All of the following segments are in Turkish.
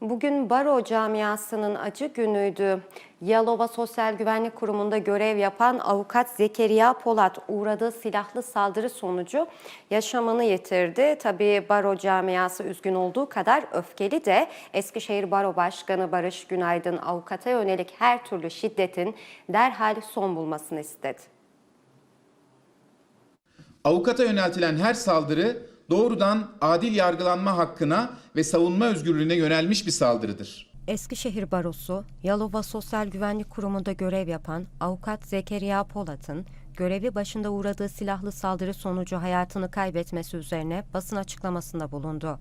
Bugün baro camiasının acı günüydü. Yalova Sosyal Güvenlik Kurumu'nda görev yapan avukat Zekeriya Polat uğradığı silahlı saldırı sonucu yaşamını yitirdi. Tabii baro camiası üzgün olduğu kadar öfkeli de Eskişehir Baro Başkanı Barış Günaydın avukata yönelik her türlü şiddetin derhal son bulmasını istedi. Avukata yöneltilen her saldırı doğrudan adil yargılanma hakkına ve savunma özgürlüğüne yönelmiş bir saldırıdır. Eskişehir Barosu, Yalova Sosyal Güvenlik Kurumu'nda görev yapan avukat Zekeriya Polat'ın görevi başında uğradığı silahlı saldırı sonucu hayatını kaybetmesi üzerine basın açıklamasında bulundu.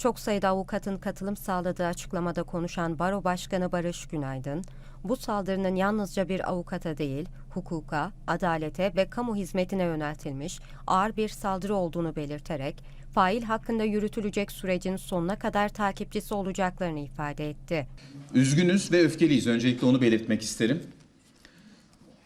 Çok sayıda avukatın katılım sağladığı açıklamada konuşan Baro Başkanı Barış Günaydın, bu saldırının yalnızca bir avukata değil, hukuka, adalete ve kamu hizmetine yöneltilmiş ağır bir saldırı olduğunu belirterek, fail hakkında yürütülecek sürecin sonuna kadar takipçisi olacaklarını ifade etti. Üzgünüz ve öfkeliyiz. Öncelikle onu belirtmek isterim.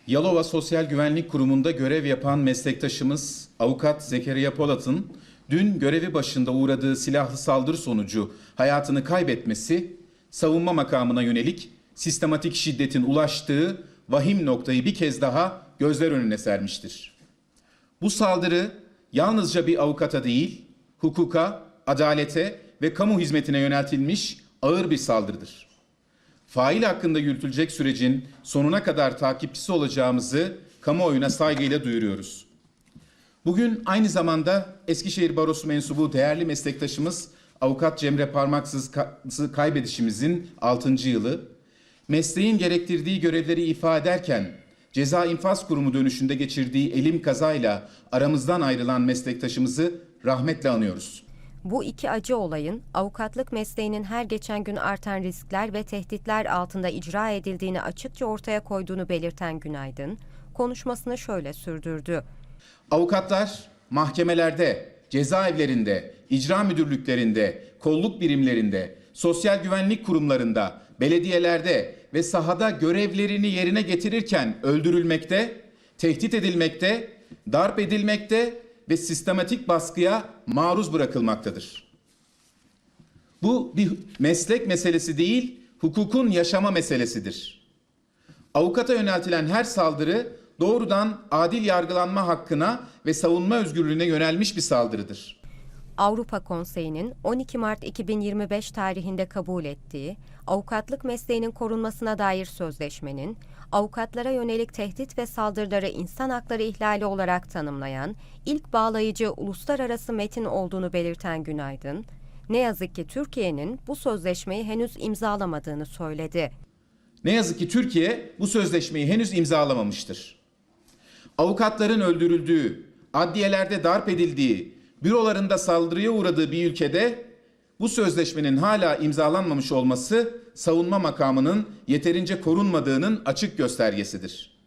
Yalova Sosyal Güvenlik Kurumu'nda görev yapan meslektaşımız avukat Zekeriya Polat'ın dün görevi başında uğradığı silahlı saldırı sonucu hayatını kaybetmesi savunma makamına yönelik sistematik şiddetin ulaştığı vahim noktayı bir kez daha gözler önüne sermiştir. Bu saldırı yalnızca bir avukata değil, hukuka, adalete ve kamu hizmetine yöneltilmiş ağır bir saldırıdır. Fail hakkında yürütülecek sürecin sonuna kadar takipçisi olacağımızı kamuoyuna saygıyla duyuruyoruz. Bugün aynı zamanda Eskişehir Barosu mensubu değerli meslektaşımız Avukat Cemre Parmaksız'ı kaybedişimizin 6. yılı. Mesleğin gerektirdiği görevleri ifa ederken ceza infaz kurumu dönüşünde geçirdiği elim kazayla aramızdan ayrılan meslektaşımızı rahmetle anıyoruz. Bu iki acı olayın avukatlık mesleğinin her geçen gün artan riskler ve tehditler altında icra edildiğini açıkça ortaya koyduğunu belirten Günaydın, konuşmasını şöyle sürdürdü. Avukatlar mahkemelerde, cezaevlerinde, icra müdürlüklerinde, kolluk birimlerinde, sosyal güvenlik kurumlarında, belediyelerde ve sahada görevlerini yerine getirirken öldürülmekte, tehdit edilmekte, darp edilmekte ve sistematik baskıya maruz bırakılmaktadır. Bu bir meslek meselesi değil, hukukun yaşama meselesidir. Avukata yöneltilen her saldırı doğrudan adil yargılanma hakkına ve savunma özgürlüğüne yönelmiş bir saldırıdır. Avrupa Konseyi'nin 12 Mart 2025 tarihinde kabul ettiği avukatlık mesleğinin korunmasına dair sözleşmenin avukatlara yönelik tehdit ve saldırıları insan hakları ihlali olarak tanımlayan ilk bağlayıcı uluslararası metin olduğunu belirten Günaydın, ne yazık ki Türkiye'nin bu sözleşmeyi henüz imzalamadığını söyledi. Ne yazık ki Türkiye bu sözleşmeyi henüz imzalamamıştır. Avukatların öldürüldüğü, adliyelerde darp edildiği, bürolarında saldırıya uğradığı bir ülkede bu sözleşmenin hala imzalanmamış olması savunma makamının yeterince korunmadığının açık göstergesidir.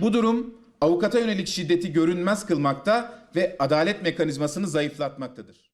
Bu durum avukata yönelik şiddeti görünmez kılmakta ve adalet mekanizmasını zayıflatmaktadır.